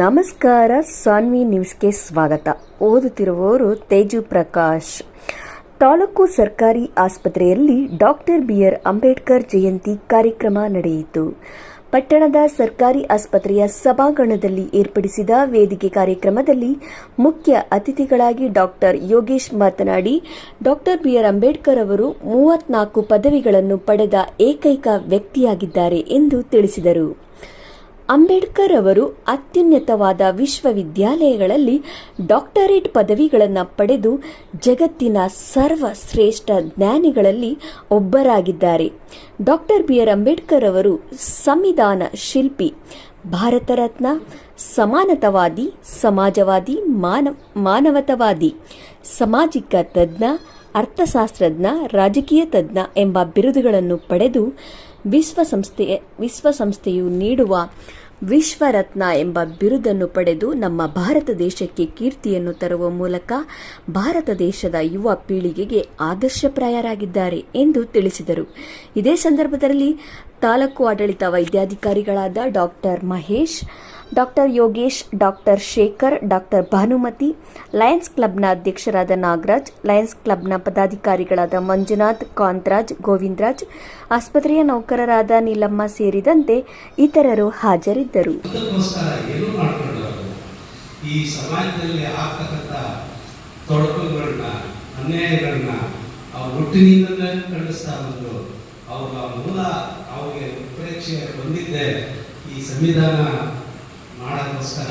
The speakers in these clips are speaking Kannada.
ನಮಸ್ಕಾರ, ಸಾನ್ವಿ ನ್ಯೂಸ್ಗೆ ಸ್ವಾಗತ. ಓದುತ್ತಿರುವವರು ತೇಜು ಪ್ರಕಾಶ್. ತಾಲೂಕು ಸರ್ಕಾರಿ ಆಸ್ಪತ್ರೆಯಲ್ಲಿ ಡಾಕ್ಟರ್ ಬಿಆರ್ ಅಂಬೇಡ್ಕರ್ ಜಯಂತಿ ಕಾರ್ಯಕ್ರಮ ನಡೆಯಿತು. ಪಟ್ಟಣದ ಸರ್ಕಾರಿ ಆಸ್ಪತ್ರೆಯ ಸಭಾಂಗಣದಲ್ಲಿ ಏರ್ಪಡಿಸಿದ ವೇದಿಕೆ ಕಾರ್ಯಕ್ರಮದಲ್ಲಿ ಮುಖ್ಯ ಅತಿಥಿಗಳಾಗಿ ಡಾಕ್ಟರ್ ಯೋಗೇಶ್ ಮಾತನಾಡಿ, ಡಾಕ್ಟರ್ ಬಿಆರ್ ಅಂಬೇಡ್ಕರ್ ಅವರು ಮೂವತ್ನಾಲ್ಕು ಪದವಿಗಳನ್ನು ಪಡೆದ ಏಕೈಕ ವ್ಯಕ್ತಿಯಾಗಿದ್ದಾರೆ ಎಂದು ತಿಳಿಸಿದರು. ಅಂಬೇಡ್ಕರ್ ಅವರು ಅತ್ಯುನ್ನತವಾದ ವಿಶ್ವವಿದ್ಯಾಲಯಗಳಲ್ಲಿ ಡಾಕ್ಟರೇಟ್ ಪದವಿಗಳನ್ನು ಪಡೆದು ಜಗತ್ತಿನ ಸರ್ವಶ್ರೇಷ್ಠ ಜ್ಞಾನಿಗಳಲ್ಲಿ ಒಬ್ಬರಾಗಿದ್ದಾರೆ. ಡಾಕ್ಟರ್ ಬಿಆರ್ ಅಂಬೇಡ್ಕರ್ ಅವರು ಸಂವಿಧಾನ ಶಿಲ್ಪಿ ಭಾರತ ರತ್ನ ಸಮಾನತವಾದಿ, ಸಮಾಜವಾದಿ ಮಾನವ ಮಾನವತವಾದಿ, ಸಾಮಾಜಿಕ ತಜ್ಞ, ಅರ್ಥಶಾಸ್ತ್ರಜ್ಞ, ರಾಜಕೀಯ ತಜ್ಞ ಎಂಬ ಬಿರುದುಗಳನ್ನು ಪಡೆದು ವಿಶ್ವಸಂಸ್ಥೆ, ವಿಶ್ವಸಂಸ್ಥೆಯು ನೀಡುವ ವಿಶ್ವರತ್ನ ಎಂಬ ಬಿರುದನ್ನು ಪಡೆದು ನಮ್ಮ ಭಾರತ ದೇಶಕ್ಕೆ ಕೀರ್ತಿಯನ್ನು ತರುವ ಮೂಲಕ ಭಾರತ ದೇಶದ ಯುವ ಪೀಳಿಗೆಗೆ ಆದರ್ಶಪ್ರಾಯರಾಗಿದ್ದಾರೆ ಎಂದು ತಿಳಿಸಿದರು. ಇದೇ ಸಂದರ್ಭದಲ್ಲಿ ತಾಲೂಕು ಆಡಳಿತ ವೈದ್ಯಾಧಿಕಾರಿಗಳಾದ doctor Mahesh doctor Yogesh, doctor Shekhar, doctor Bhanumathi, Lions ಕ್ಲಬ್ನ ಅಧ್ಯಕ್ಷರಾದ ನಾಗರಾಜ್, ಲಯನ್ಸ್ ಕ್ಲಬ್ನ ಪದಾಧಿಕಾರಿಗಳಾದ ಮಂಜುನಾಥ್, ಕಾಂತರಾಜ್, ಗೋವಿಂದರಾಜ್, ಆಸ್ಪತ್ರೆಯ ನೌಕರರಾದ ನೀಲಮ್ಮ ಸೇರಿದಂತೆ ಇತರರು ಹಾಜರಿದ್ದರು. ಈ ಸಂವಿಧಾನ ಮಾಡೋಕ್ಕೋಸ್ಕರ,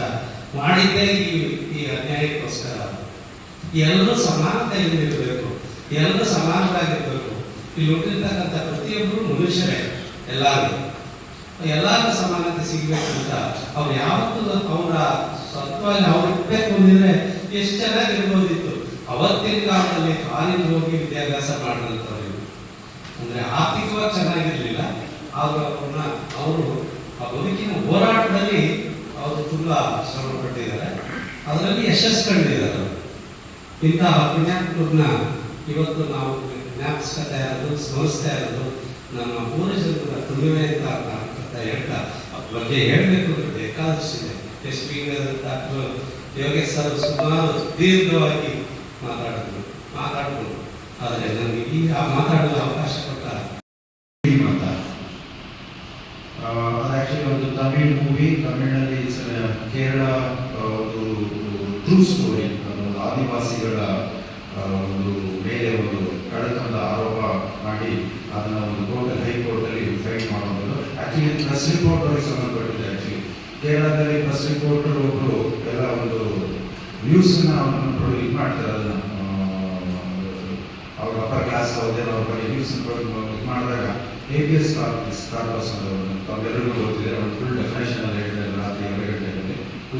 ಮಾಡಿದ್ದೇ ಈ ಈ ಅನ್ಯಾಯಕ್ಕೋಸ್ಕರ ಎಲ್ಲರೂ ಸಮಾನತೆಯಿಂದ ಎಲ್ಲರೂ ಸಮಾನರಾಗಿರ್ಬೇಕು. ಇಲ್ಲಿ ಹುಟ್ಟಿರ್ತಕ್ಕಂಥ ಪ್ರತಿಯೊಬ್ಬರು ಮನುಷ್ಯರೇ, ಎಲ್ಲರೂ. ಎಲ್ಲರಿಗೂ ಸಮಾನತೆ ಸಿಗಬೇಕು ಅಂತ ಅವ್ರು ಯಾವತ್ತೂ ಅವರ ಸತ್ವಾಗಿ ಅವ್ರು ಇರ್ಬೇಕು ಅಂದಿದ್ರೆ ಎಷ್ಟು ಚೆನ್ನಾಗಿರ್ಬೋದಿತ್ತು. ಅವತ್ತಿನ ಕಾಲದಲ್ಲಿ ಕಾಲಿಗೆ ಹೋಗಿ ವಿದ್ಯಾಭ್ಯಾಸ ಮಾಡಿದಂಥವ್ರು ಅಂದ್ರೆ ಆರ್ಥಿಕವಾಗಿ ಚೆನ್ನಾಗಿರ್ಲಿಲ್ಲ, ಆದ್ರೆ ಅವರು ಆ ಬದುಕಿನ ಹೋರಾಟದಲ್ಲಿ ಅವರು ತುಂಬ ಶ್ರಮ ಪಟ್ಟಿದ್ದಾರೆ ಅದರಲ್ಲಿ ಯಶಸ್ಸು ಕಂಡಿದ್ದಾರೆ ಅವರು. ಇಂತಹ ಇವತ್ತು ನಾವು ಜ್ಞಾಪಿಸ್ಕೊತಾ ಇರೋದು ಸ್ಮರಿಸ್ತಾ ಇರೋದು ನಮ್ಮ ಪೂರ್ವಜರ ಪುಣ್ಯವೇ ಅಂತ ಅಂತ ಹೇಳ್ತಾ, ಅದ್ರ ಬಗ್ಗೆ ಹೇಳಬೇಕು ಅಂತ ಬೇಕಾದಷ್ಟಿದೆ. S P doctor Yogesh sir ಸುಮಾರು ದೀರ್ಘವಾಗಿ ಮಾತಾಡಿದ್ರು ಮಾತಾಡಿದ್ರು. ಆದರೆ ನನಗೆ ಈ ಮಾತಾಡಲು ಅವಕಾಶ ಕೊಟ್ಟ ಮಾತಾಡ ಒಂದು ತಮಿಳ್ ಮೂವಿ ತಮಿಳಿನಲ್ಲಿ ಕೇರಳ ಒಂದು ಟ್ರೂ ಸ್ಟೋರಿ ಒಂದು ಆದಿವಾಸಿಗಳ ಒಂದು ಮೇಲೆ ಒಂದು ಕಳ್ಳತನದ ಆರೋಪ ಮಾಡಿ ಅದನ್ನ ಒಂದು ಕೋರ್ಟ್ ಹೈಕೋರ್ಟಲ್ಲಿ ಫೈಟ್ ಮಾಡೋದು ಆಕ್ಚುಲಿ ಪ್ರೆಸ್ ರಿಪೋರ್ಟ್ ಅವ್ರಿಗೆ ಸಂಬಂಧಪಟ್ಟಿದೆ ಆಕ್ಚುಲಿ ಕೇರಳದಲ್ಲಿ ಪ್ರೆಸ್ ರಿಪೋರ್ಟ್ ಒಬ್ಬರು ಎಲ್ಲ ಒಂದು ನ್ಯೂಸ್ನ ಇದು ಮಾಡ್ತಾರೆ ಅದನ್ನ. ಅವ್ರ ಅಪ್ಪರ್ ಕ್ಲಾಸ್ ಅವ್ರದ್ದೇನೋ ಅವ್ರ ಬಗ್ಗೆ ನ್ಯೂಸ್ ಮಾಡಿದಾಗ ಎಸ್ ಕಾರ್ಪಸ್ ಅಂತ ಎಲ್ಲರಿಗೂ ಗೊತ್ತಿದೆ ಅವ್ರು ಫುಲ್ ಡೆಫಿನೇಷನ್ ಅಲ್ಲಿ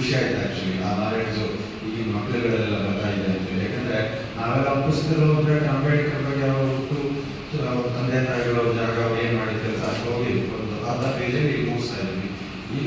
ಖುಷಿಯಾಯ್ತು ಆ್ಯಕ್ಚುಲಿ ಆ ಹಾಡು ಈಗಿನ ಮಕ್ಕಳುಗಳ